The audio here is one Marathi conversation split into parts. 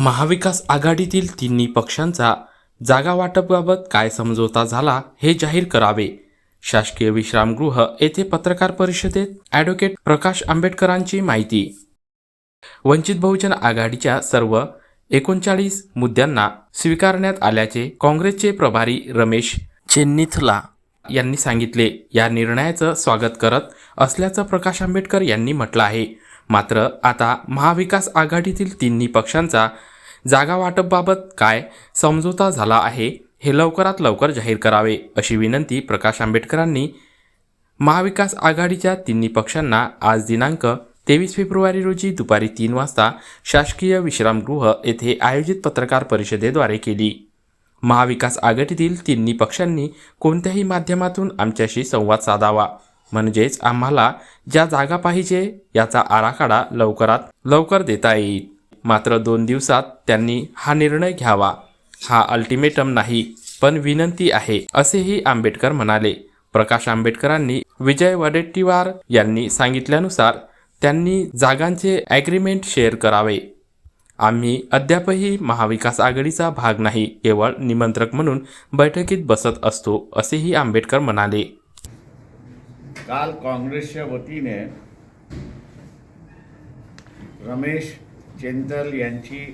महाविकास आघाडीतील तिन्ही पक्षांचा जागा वाटपबाबत काय समझोता झाला हे जाहीर करावे. शासकीय विश्रामगृह येथे पत्रकार परिषदेत ॲडव्होकेट प्रकाश आंबेडकरांची माहिती. वंचित बहुजन आघाडीच्या सर्व एकोणचाळीस मुद्द्यांना स्वीकारण्यात आल्याचे काँग्रेसचे प्रभारी रमेश चेन्निथला यांनी सांगितले. या निर्णयाचं स्वागत करत असल्याचं प्रकाश आंबेडकर यांनी म्हटलं आहे. मात्र आता महाविकास आघाडीतील तिन्ही पक्षांचा जागा वाटपबाबत काय समझोता झाला आहे हे लवकरात लवकर जाहीर करावे अशी विनंती प्रकाश आंबेडकरांनी महाविकास आघाडीच्या तिन्ही पक्षांना आज दिनांक तेवीस फेब्रुवारी रोजी दुपारी तीन वाजता शासकीय विश्रामगृह येथे आयोजित पत्रकार परिषदेद्वारे केली. महाविकास आघाडीतील तिन्ही पक्षांनी कोणत्याही माध्यमातून आमच्याशी संवाद साधावा. म्हणजेच आम्हाला ज्या जागा पाहिजे याचा आराखडा लवकरात लवकर देता येईल. मात्र दोन दिवसात त्यांनी हा निर्णय घ्यावा. हा अल्टिमेटम नाही पण विनंती आहे असेही आंबेडकर म्हणाले. प्रकाश आंबेडकरांनी विजय वडेट्टीवार यांनी सांगितल्यानुसार त्यांनी जागांचे ॲग्रीमेंट शेअर करावे. आम्ही अद्यापही महाविकास आघाडीचा भाग नाही केवळ निमंत्रक म्हणून बैठकीत बसत असतो असेही आंबेडकर म्हणाले. काल काँग्रेसच्या वतीने रमेश चेंतल यांची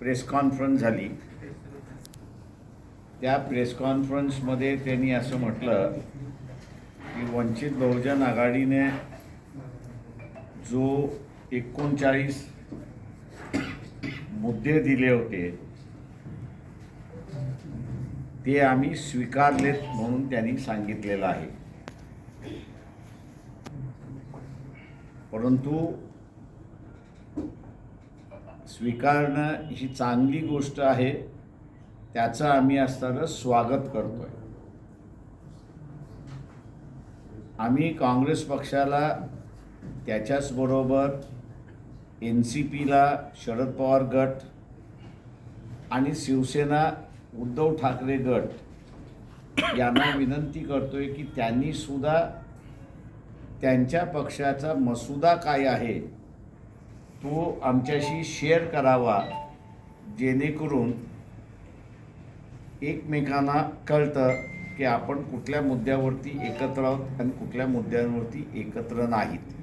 प्रेस कॉन्फरन्स झाली. त्या प्रेस कॉन्फरन्समध्ये त्यांनी असं म्हटलं की वंचित बहुजन आघाडीने जो एकोणचाळीस मुद्दे दिले होते ते आम्ही स्वीकारलेत म्हणून त्यांनी सांगितलेलं आहे. परंतु स्वीकारणं ही चांगली गोष्ट आहे त्याचं आम्ही असताना स्वागत करतोय. आम्ही काँग्रेस पक्षाला त्याच्याचबरोबर एन सी पीला शरद पवार गट आणि शिवसेना उद्धव ठाकरे गट यांना विनंती करतोय की त्यांनी सुद्धा त्यांच्या पक्षाचा मसुदा काय आहे तो आमच्याशी शेअर करावा जेणेकरून एकमेकांना कळतं की आपण कुठल्या मुद्द्यावरती एकत्र आहोत आणि कुठल्या मुद्द्यांवरती एकत्र नाहीत.